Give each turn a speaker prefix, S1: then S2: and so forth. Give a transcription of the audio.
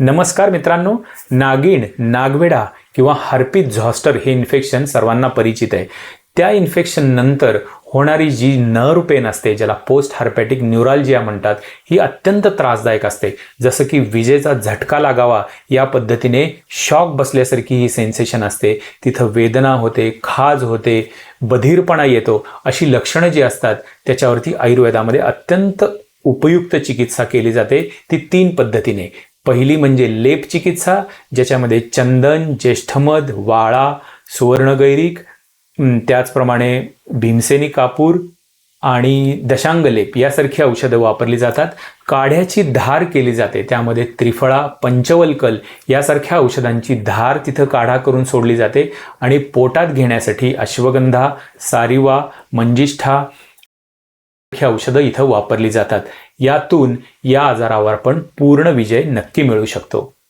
S1: नमस्कार मित्रांनो नागिण नागवेडा किंवा हर्पित झॉस्टर हे इन्फेक्शन सर्वांना परिचित आहे. त्या इन्फेक्शन नंतर होणारी जी नर पेन असते ज्याला पोस्ट हार्पॅटिक न्यूरालजिया म्हणतात ही अत्यंत त्रासदायक असते. जसं की विजेचा झटका लागावा या पद्धतीने शॉक बसल्यासारखी ही सेन्सेशन असते. तिथं वेदना होते खाज होते बधीरपणा येतो अशी लक्षणं जी असतात त्याच्यावरती आयुर्वेदामध्ये अत्यंत उपयुक्त चिकित्सा केली जाते ती तीन पद्धतीने. पहिली म्हणजे लेप चिकित्सा ज्याच्यामध्ये चंदन ज्येष्ठमध वाळा सुवर्णगैरिक त्याचप्रमाणे भीमसेनी कापूर आणि दशांगलेप यासारखी औषधं वापरली जातात. काढ्याची धार केली जाते त्यामध्ये त्रिफळा पंचवल्कल यासारख्या औषधांची धार तिथं काढा करून सोडली जाते. आणि पोटात घेण्यासाठी अश्वगंधा सारिवा मंजिष्ठा ही औषधं इथं वापरली जातात. यातून या आजारावर आपण पूर्ण विजय नक्की मिळू शकतो.